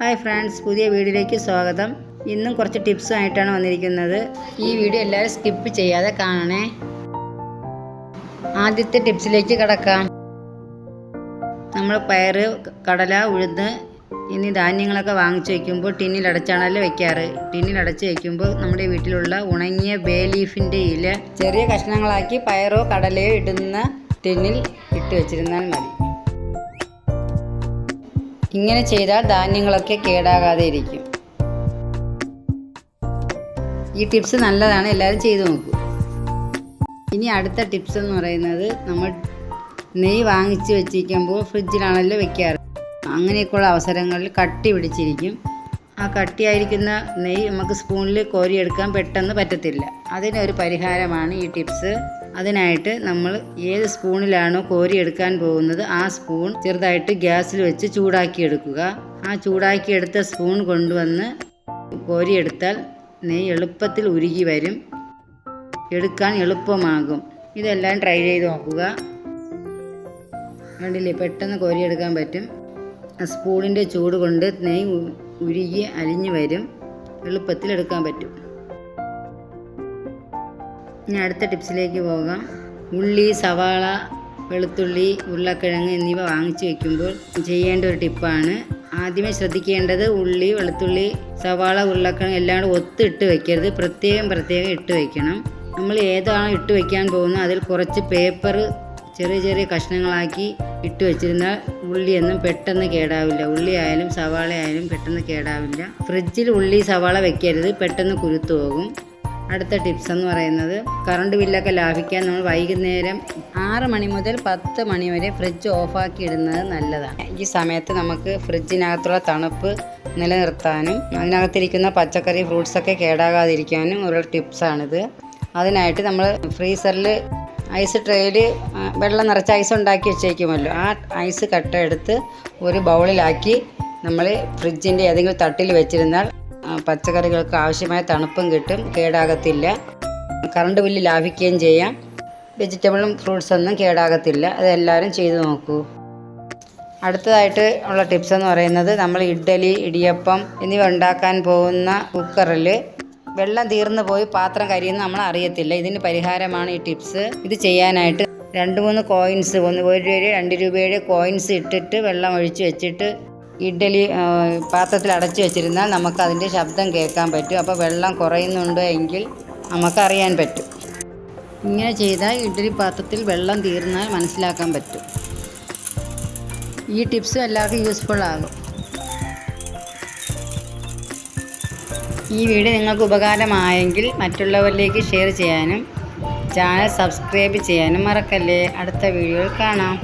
Hi friends പുതിയ വീഡിയോയിലേക്ക് സ്വാഗതം. ഇന്നും കുറച്ച് ടിപ്സും ആയിട്ടാണ് വന്നിരിക്കുന്നത്. ഈ വീഡിയോ എല്ലാവരും സ്കിപ്പ് ചെയ്യാതെ കാണണേ. ആദ്യത്തെ ടിപ്സിലേക്ക് കിടക്കാം. നമ്മൾ പയർ കടല ഉഴുന്ന് ഇനി ധാന്യങ്ങളൊക്കെ വാങ്ങിച്ചു വയ്ക്കുമ്പോൾ ടിന്നിൽ അടച്ചാണല്ലോ വെക്കാറ്. ടിന്നിൽ അടച്ച് വയ്ക്കുമ്പോൾ നമ്മുടെ വീട്ടിലുള്ള ഉണങ്ങിയ ബേ ലീഫിന്റെ ഇല ചെറിയ കഷ്ണങ്ങളാക്കി പയറോ കടലയോ ഇടുന്ന ടിന്നിൽ ഇട്ട് വെച്ചിരുന്നാൽ മതി. ഇങ്ങനെ ചെയ്താൽ ധാന്യങ്ങളൊക്കെ കേടാകാതെ ഇരിക്കും. ഈ ടിപ്സ് നല്ലതാണ് എല്ലാവരും ചെയ്തു നോക്കൂ. ഇനി അടുത്ത ടിപ്സ് എന്ന് പറയുന്നത് നമ്മൾ നെയ്യ് വാങ്ങിച്ച് വെച്ചിരിക്കുമ്പോൾ ഫ്രിഡ്ജിലാണല്ലോ വെക്കാറ്. അങ്ങനെയൊക്കെയുള്ള അവസരങ്ങളിൽ കട്ടി പിടിച്ചിരിക്കും. ആ കട്ടിയായിരിക്കുന്ന നെയ്യ് നമുക്ക് സ്പൂണിൽ കോരിയെടുക്കാൻ പെട്ടെന്ന് പറ്റത്തില്ല. അതിനൊരു പരിഹാരമാണ് ഈ ടിപ്സ്. അതിനായിട്ട് നമ്മൾ ഏത് സ്പൂണിലാണോ കോരി എടുക്കാൻ പോകുന്നത് ആ സ്പൂൺ ചെറുതായിട്ട് ഗ്യാസിൽ വെച്ച് ചൂടാക്കിയെടുക്കുക. ആ ചൂടാക്കിയെടുത്ത സ്പൂൺ കൊണ്ടുവന്ന് കോരിയെടുത്താൽ നെയ്യ് എളുപ്പത്തിൽ ഉരുകി വരും. എടുക്കാൻ എളുപ്പമാകും. ഇതെല്ലാം ട്രൈ ചെയ്ത് നോക്കുക. കണ്ടില്ലേ? പെട്ടെന്ന് കോരിയെടുക്കാൻ പറ്റും. സ്പൂണിന്റെ ചൂട് കൊണ്ട് നെയ്യ് ഉരുകി അലിഞ്ഞു വരും. എളുപ്പത്തിൽ എടുക്കാൻ പറ്റും. ഇനി അടുത്ത ടിപ്സിലേക്ക് പോകാം. ഉള്ളി സവാള വെളുത്തുള്ളി ഉരുളക്കിഴങ്ങ് എന്നിവ വാങ്ങിച്ചു വെക്കുമ്പോൾ ചെയ്യേണ്ട ഒരു ടിപ്പാണ്. ആദ്യമേ ശ്രദ്ധിക്കേണ്ടത് ഉള്ളി വെളുത്തുള്ളി സവാള ഉരുളക്കിഴങ്ങ് എല്ലാം കൂടെ ഒത്തിട്ട് വെക്കരുത്. പ്രത്യേകം പ്രത്യേകം ഇട്ട് വെക്കണം. നമ്മൾ ഏതാണോ ഇട്ട് വെക്കാൻ പോകുന്നത്. അതിൽ കുറച്ച് പേപ്പർ ചെറിയ ചെറിയ കഷ്ണങ്ങളാക്കി ഇട്ട് വെച്ചിരുന്നാൽ ഉള്ളിയൊന്നും പെട്ടെന്ന് കേടാവില്ല. ഉള്ളി ആയാലും സവാള ആയാലും പെട്ടെന്ന് കേടാവില്ല. ഫ്രിഡ്ജിൽ ഉള്ളി സവാള വെക്കരുത്. പെട്ടെന്ന് കുരുത്തു പോകും. അടുത്ത ടിപ്സ് എന്ന് പറയുന്നത് കറണ്ട് ബില്ലൊക്കെ ലാഭിക്കാൻ നമ്മൾ വൈകുന്നേരം ആറ് മണി മുതൽ പത്ത് മണി വരെ ഫ്രിഡ്ജ് ഓഫാക്കി ഇടുന്നത് നല്ലതാണ്. ഈ സമയത്ത് നമുക്ക് ഫ്രിഡ്ജിനകത്തുള്ള തണുപ്പ് നിലനിർത്താനും അതിനകത്തിരിക്കുന്ന പച്ചക്കറി ഫ്രൂട്ട്സൊക്കെ കേടാകാതിരിക്കാനും ഒരു ടിപ്സാണിത് അതിനായിട്ട് നമ്മൾ ഫ്രീസറിൽ ഐസ് ട്രേയിൽ വെള്ളം നിറച്ച് ഐസ് ഉണ്ടാക്കി വെച്ചേക്കുമല്ലോ. ആ ഐസ് കട്ട എടുത്ത് ഒരു ബൗളിലാക്കി നമ്മൾ ഫ്രിഡ്ജിന്റെ ഏതെങ്കിലും തട്ടിൽ വെച്ചിരുന്നാൽ പച്ചക്കറികൾക്ക് ആവശ്യമായ തണുപ്പും കിട്ടും കേടാകത്തില്ല. കറണ്ട് ബില്ല് ലാഭിക്കുകയും ചെയ്യാം. വെജിറ്റബിളും ഫ്രൂട്ട്സ് ഒന്നും കേടാകത്തില്ല. അതെല്ലാവരും ചെയ്തു നോക്കൂ. അടുത്തതായിട്ട് ഉള്ള ടിപ്സ് എന്ന് പറയുന്നത് നമ്മൾ ഇഡ്ഡലി ഇടിയപ്പം എന്നിവ ഉണ്ടാക്കാൻ പോകുന്ന കുക്കറിൽ വെള്ളം തീർന്നു പോയി പാത്രം കരിയുന്ന നമ്മൾ അറിയത്തില്ല. ഇതിന് പരിഹാരമാണ് ഈ ടിപ്സ്. ഇത് ചെയ്യാനായിട്ട് രണ്ട് മൂന്ന് കോയിൻസ് ഒന്ന് ഒരു രൂപയുടെ രണ്ട് രൂപയുടെ കോയിൻസ് ഇട്ടിട്ട് വെള്ളം ഒഴിച്ച് വെച്ചിട്ട് ഇഡ്ഡലി പാത്രത്തിൽ അടച്ചു വെച്ചിരുന്നാൽ നമുക്കതിന്റെ ശബ്ദം കേൾക്കാൻ പറ്റും. അപ്പോൾ വെള്ളം കുറയുന്നുണ്ടോ എങ്കിൽ നമുക്കറിയാൻ പറ്റും. ഇങ്ങനെ ചെയ്താൽ ഇഡ്ഡലി പാത്രത്തിൽ വെള്ളം തീർന്നാൽ മനസ്സിലാക്കാൻ പറ്റും. ഈ ടിപ്സ് എല്ലാവർക്കും യൂസ്ഫുൾ ആകും. ഈ വീഡിയോ നിങ്ങൾക്ക് ഉപകാരമായെങ്കിൽ മറ്റുള്ളവരിലേക്ക് ഷെയർ ചെയ്യാനും ചാനൽ സബ്സ്ക്രൈബ് ചെയ്യാനും മറക്കല്ലേ. അടുത്ത വീഡിയോയിൽ കാണാം.